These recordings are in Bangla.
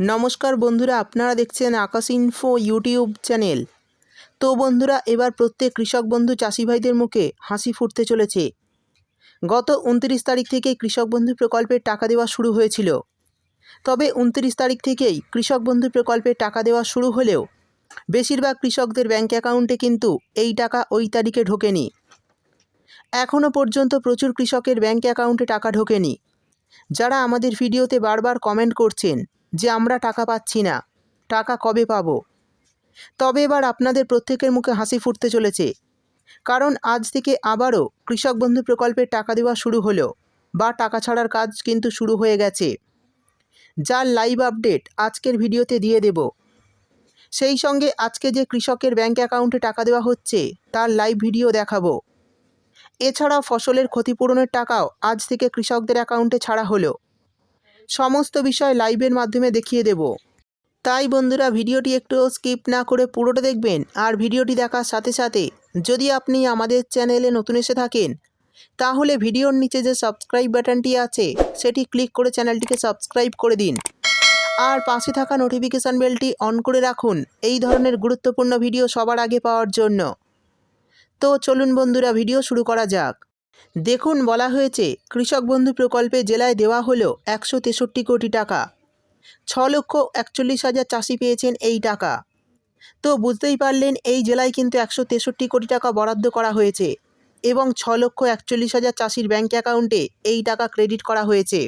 নমস্কার বন্ধুরা, আপনারা দেখছেন আকাশ ইনফো ইউটিউব চ্যানেল তো বন্ধুরা, এবার প্রত্যেক কৃষক বন্ধু চাষি ভাইদের মুখে হাসি ফুটতে চলেছে। গত উনত্রিশ তারিখ থেকে কৃষক বন্ধু প্রকল্পের টাকা দেওয়া শুরু হয়েছিল। তবে উনত্রিশ তারিখ থেকেই কৃষক বন্ধু প্রকল্পের টাকা দেওয়া শুরু হলেও বেশিরভাগ কৃষকদের ব্যাঙ্ক অ্যাকাউন্টে কিন্তু এই টাকা ওই তারিখে ঢোকেনি। এখনও পর্যন্ত প্রচুর কৃষকের ব্যাঙ্ক অ্যাকাউন্টে টাকা ঢোকেনি। যারা আমাদের ভিডিওতে বারবার কমেন্ট করছেন যে আমরা টাকা পাচ্ছি না। টাকা কবে পাবো? তবে এবার আপনাদের প্রত্যেকের মুখে হাসি ফুটতে চলেছে। কারণ আজ থেকে আবারও কৃষক বন্ধু প্রকল্পের টাকা দেওয়া শুরু হলো বা টাকা ছাড়ার কাজ কিন্তু শুরু হয়ে গেছে। যার লাইভ আপডেট আজকের ভিডিওতে দিয়ে দেব। সেই সঙ্গে আজকে যে কৃষকের ব্যাঙ্ক অ্যাকাউন্টে টাকা দেওয়া হচ্ছে, তার লাইভ ভিডিও দেখাবো। এছাড়াও ফসলের ক্ষতিপূরণের টাকাও আজ থেকে কৃষকদের অ্যাকাউন্টে ছাড়া হলো। সমস্ত বিষয় লাইভের মাধ্যমে দেখিয়ে দেব। তাই বন্ধুরা, ভিডিওটি একটু স্কিপ না করে পুরোটা দেখবেন আর ভিডিওটি দেখার সাথে সাথে যদি আপনি আমাদের চ্যানেলে নতুন এসে থাকেন, তাহলে ভিডিওর নিচে যে সাবস্ক্রাইব বাটনটি আছে, সেটি ক্লিক করে চ্যানেলটিকে সাবস্ক্রাইব করে দিন। আর পাশে থাকা নোটিফিকেশান বেলটি অন করে রাখুন এই ধরনের গুরুত্বপূর্ণ ভিডিও সবার আগে পাওয়ার জন্য। তো চলুন বন্ধুরা, ভিডিও শুরু করা যাক। দেখুন বলা হয়েছে, কৃষক বন্ধু প্রকল্পে জেলায় দেওয়া হলো একশো তেষট্টি কোটি টাকা। ছ লক্ষ একচল্লিশ হাজার চাষি পেয়েছেন এই টাকা। তো বুঝতেই পারলেন, এই জেলায় কিন্তু একশো তেষট্টি কোটি টাকা বরাদ্দ করা হয়েছে এবং ছ লক্ষ একচল্লিশ হাজার চাষির ব্যাঙ্ক অ্যাকাউন্টে এই টাকা ক্রেডিট করা হয়েছে।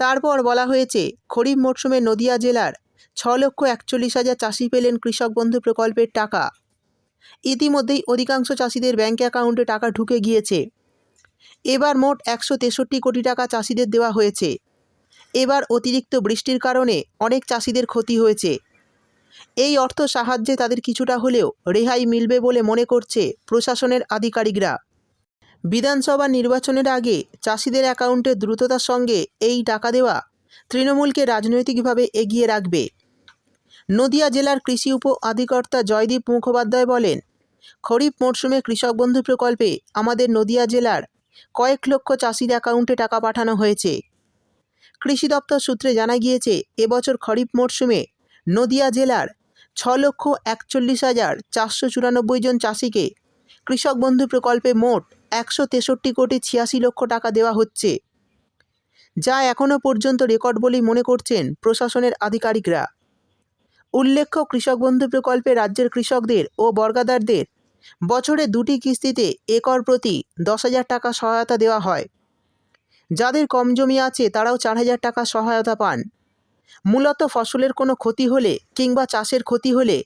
তারপর বলা হয়েছে, খরিফ মরশুমে নদিয়া জেলার ছ লক্ষ একচল্লিশ হাজার চাষি পেলেন কৃষক বন্ধু প্রকল্পের টাকা। ইতিমধ্যেই অধিকাংশ চাষিদের ব্যাঙ্ক অ্যাকাউন্টে টাকা ঢুকে গিয়েছে। এবার মোট একশো তেষট্টি কোটি টাকা চাষিদের দেওয়া হয়েছে। এবার অতিরিক্ত বৃষ্টির কারণে অনেক চাষিদের ক্ষতি হয়েছে। এই অর্থ সাহায্যে তাদের কিছুটা হলেও রেহাই মিলবে বলে মনে করছে প্রশাসনের আধিকারিকরা। বিধানসভা নির্বাচনের আগে চাষিদের অ্যাকাউন্টে দ্রুততার সঙ্গে এই টাকা দেওয়া তৃণমূলকে রাজনৈতিকভাবে এগিয়ে রাখবে। নদিয়া জেলার কৃষি উপ আধিকর্তা জয়দীপ মুখোপাধ্যায় বলেন, খরিফ মরশুমে কৃষক বন্ধু প্রকল্পে আমাদের নদিয়া জেলার কয়েক লক্ষ চাষির অ্যাকাউন্টে টাকা পাঠানো হয়েছে। কৃষি দপ্তর সূত্রে জানা গিয়েছে, এবছর খরিফ মরশুমে নদিয়া জেলার ছ লক্ষ একচল্লিশ হাজার চারশো চুরানব্বই জন চাষিকে কৃষক বন্ধু প্রকল্পে মোট একশো তেষট্টি কোটি ছিয়াশি লক্ষ টাকা দেওয়া হচ্ছে, যা এখনও পর্যন্ত রেকর্ড বলেই মনে করছেন প্রশাসনের আধিকারিকরা। উল্লেখ্য কৃষক বন্ধু প্রকল্পে রাজ্যের কৃষকদের ও বর্গাদারদের বছরে দুটি কিস্তিতে একর প্রতি দশ হাজার টাকা সহায়তা দেওয়া হয়। যাদের কম জমি আছে, তারাও চার হাজার টাকা সহায়তা পান। মূলত ফসলের কোনো ক্ষতি হলে কিংবা চাষের ক্ষতি হলে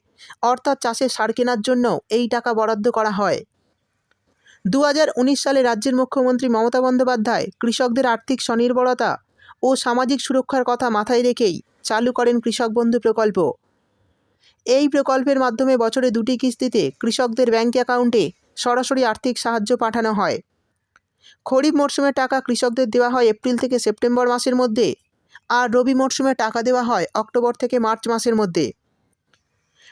অর্থাৎ চাষের সার কেনার জন্য এই টাকা বরাদ্দ করা হয়। দু হাজার উনিশ সালে রাজ্যের মুখ্যমন্ত্রী মমতা বন্দ্যোপাধ্যায় কৃষকদের আর্থিক স্বনির্ভরতা ও সামাজিক সুরক্ষার কথা মাথায় রেখেই চালু করেন কৃষক বন্ধু প্রকল্প। এই প্রকল্পের মাধ্যমে বছরে দুটি কিস্তিতে কৃষকদের ব্যাঙ্ক অ্যাকাউন্টে সরাসরি আর্থিক সাহায্য পাঠানো হয়। খরিফ মরশুমে টাকা কৃষকদের দেওয়া হয় এপ্রিল থেকে সেপ্টেম্বর মাসের মধ্যে আর রবি মরশুমে টাকা দেওয়া হয় অক্টোবর থেকে মার্চ মাসের মধ্যে।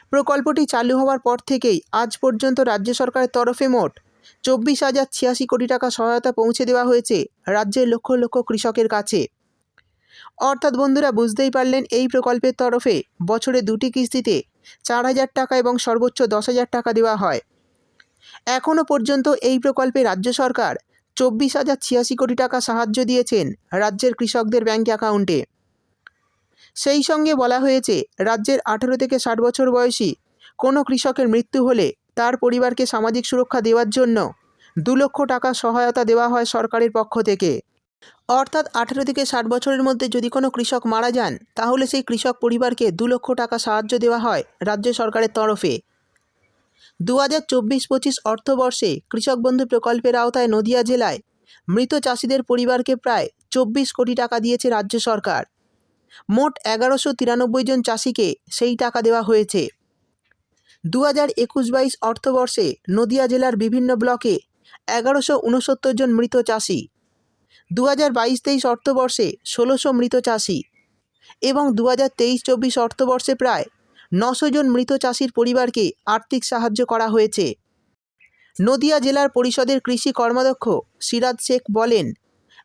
প্রকল্পটি চালু হওয়ার পর থেকেই আজ পর্যন্ত রাজ্য সরকারের তরফে মোট চব্বিশ হাজার ছিয়াশি কোটি টাকা সহায়তা পৌঁছে দেওয়া হয়েছে রাজ্যের লক্ষ লক্ষ কৃষকের কাছে। অর্থাৎ বন্ধুরা বুঝতেই পারলেন এই প্রকল্পের তরফে বছরে দুটি কিস্তিতে চার হাজার টাকা এবং সর্বোচ্চ দশ হাজার টাকা দেওয়া হয়। এখনও পর্যন্ত এই প্রকল্পে রাজ্য সরকার চব্বিশ হাজার ছিয়াশি কোটি টাকা সাহায্য দিয়েছেন রাজ্যের কৃষকদের ব্যাঙ্ক অ্যাকাউন্টে। সেই সঙ্গে বলা হয়েছে, রাজ্যের আঠেরো থেকে ষাট বছর বয়সী কোনো কৃষকের মৃত্যু হলে তার পরিবারকে সামাজিক সুরক্ষা দেওয়ার জন্য দু লক্ষ টাকা সহায়তা দেওয়া হয় সরকারের পক্ষ থেকে। অর্থাৎ আঠেরো থেকে ষাট বছরের মধ্যে যদি কোনো কৃষক মারা যান, তাহলে সেই কৃষক পরিবারকে দু লক্ষ টাকা সাহায্য দেওয়া হয় রাজ্য সরকারের তরফে। দু হাজার চব্বিশ পঁচিশ অর্থবর্ষে কৃষক বন্ধু প্রকল্পের আওতায় নদিয়া জেলায় মৃত চাষিদের পরিবারকে প্রায় চব্বিশ কোটি টাকা দিয়েছে রাজ্য সরকার। মোট এগারোশো তিরানব্বই জন চাষিকে সেই টাকা দেওয়া হয়েছে। দু হাজার একুশ বাইশ অর্থবর্ষে নদিয়া জেলার বিভিন্ন ব্লকে এগারোশো উনসত্তর জন মৃত চাষি। দু হাজার বাইশ তেইশ অর্থবর্ষে ষোলোশো মৃত চাষি এবং দু হাজার তেইশ চব্বিশ অর্থবর্ষে প্রায় নশো জন মৃত চাষির পরিবারকে আর্থিক সাহায্য করা হয়েছে। নদিয়া জেলার পরিষদের কৃষি কর্মাধ্যক্ষ সিরাজ শেখ বলেন,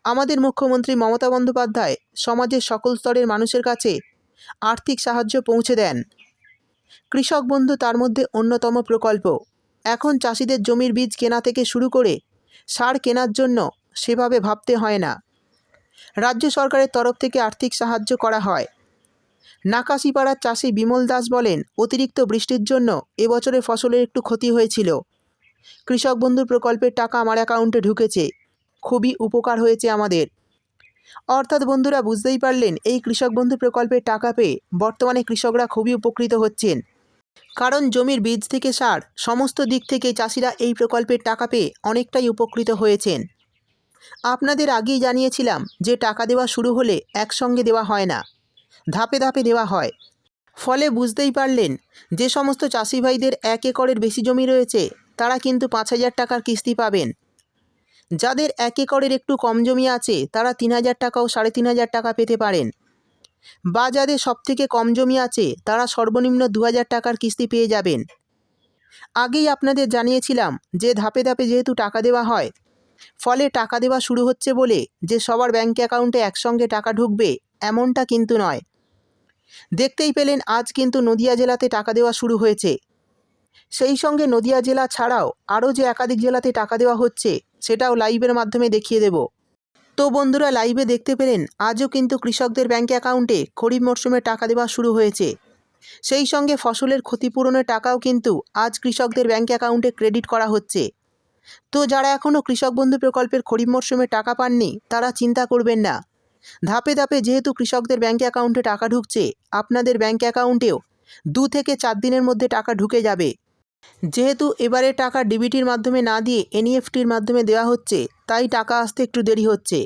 আমাদের মুখ্যমন্ত্রী মমতা বন্দ্যোপাধ্যায় সমাজের সকল স্তরের মানুষের কাছে আর্থিক সাহায্য পৌঁছে দেন। কৃষক বন্ধু তার মধ্যে অন্যতম প্রকল্প। এখন চাষিদের জমির বীজ কেনা থেকে শুরু করে সার কেনার জন্য সেভাবে ভাবতে হয় না। রাজ্য সরকারের তরফ থেকে আর্থিক সাহায্য করা হয়। নাকাশিপাড়ার চাষি বিমল দাস বলেন, অতিরিক্ত বৃষ্টির জন্য এবছরে ফসলের একটু ক্ষতি হয়েছিল। কৃষক বন্ধু প্রকল্পের টাকা আমার অ্যাকাউন্টে ঢুকেছে। খুবই উপকার হয়েছে আমাদের। অর্থাৎ বন্ধুরা বুঝতেই পারলেন, এই কৃষক বন্ধু প্রকল্পের টাকা পেয়ে বর্তমানে কৃষকরা খুবই উপকৃত হচ্ছেন। কারণ জমির বীজ থেকে সার, সমস্ত দিক থেকে চাষিরা এই প্রকল্পের টাকা পেয়ে অনেকটাই উপকৃত হয়েছেন। আপনাদের আগেই জানিয়েছিলাম যে টাকা দেওয়া শুরু হলে একসঙ্গে দেওয়া হয় না। ধাপে ধাপে দেওয়া হয়। ফলে বুঝতেই পারলেন, যে সমস্ত চাষি ভাইদের এক একরের বেশি জমি রয়েছে, তারা কিন্তু পাঁচ হাজার টাকার কিস্তি পাবেন। যাদের এক একরের একটু কম জমি আছে, তারা তিন হাজার টাকা ও সাড়ে তিন হাজার টাকা পেতে পারেন। বা যাদের সবথেকে কম জমি আছে, তারা সর্বনিম্ন দু হাজার টাকার কিস্তি পেয়ে যাবেন। আগেই আপনাদের জানিয়েছিলাম যে ধাপে ধাপে যেহেতু টাকা দেওয়া হয় ফলে টাকা দেওয়া শুরু হচ্ছে বলে যে সবার ব্যাঙ্ক অ্যাকাউন্টে একসঙ্গে টাকা ঢুকবে, এমনটা কিন্তু নয়। দেখতেই পেলেন আজ কিন্তু নদিয়া জেলাতে টাকা দেওয়া শুরু হয়েছে। সেই সঙ্গে নদিয়া জেলা ছাড়াও আরও যে একাধিক জেলাতে টাকা দেওয়া হচ্ছে, সেটাও লাইভের মাধ্যমে দেখিয়ে দেব। তো বন্ধুরা লাইভে দেখতে পেলেন আজও কিন্তু কৃষকদের ব্যাঙ্ক অ্যাকাউন্টে খরিফ মরশুমে টাকা দেওয়া শুরু হয়েছে। সেই সঙ্গে ফসলের ক্ষতিপূরণের টাকাও কিন্তু আজ কৃষকদের ব্যাঙ্ক অ্যাকাউন্টে ক্রেডিট করা হচ্ছে। তো যারা এখনও কৃষক বন্ধু প্রকল্পের খরিফ মরশুমে টাকা পাননি, তারা চিন্তা করবেন না। ধাপে ধাপে যেহেতু কৃষকদের ব্যাঙ্ক অ্যাকাউন্টে টাকা ঢুকছে, আপনাদের ব্যাঙ্ক অ্যাকাউন্টেও দু থেকে চার দিনের মধ্যে টাকা ঢুকে যাবে। যেহেতু এবারে টাকা ডিবিটির মাধ্যমে না দিয়ে এনইএফটির মাধ্যমে দেওয়া হচ্ছে, তাই টাকা আসতে একটু দেরি হচ্ছে।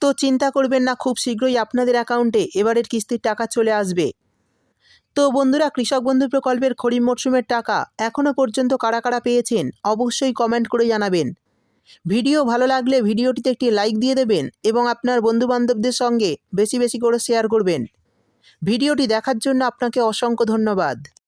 তো চিন্তা করবেন না, খুব শীঘ্রই আপনাদের অ্যাকাউন্টে এবারের কিস্তির টাকা চলে আসবে। তো বন্ধুরা, কৃষক বন্ধু প্রকল্পের খরিফ মরশুমের টাকা এখনও পর্যন্ত কারা কারা পেয়েছেন অবশ্যই কমেন্ট করে জানাবেন। ভিডিও ভালো লাগলে ভিডিওটিতে একটি লাইক দিয়ে দেবেন এবং আপনার বন্ধুবান্ধবদের সঙ্গে বেশি বেশি করে শেয়ার করবেন। ভিডিওটি দেখার জন্য আপনাকে অসংখ্য ধন্যবাদ।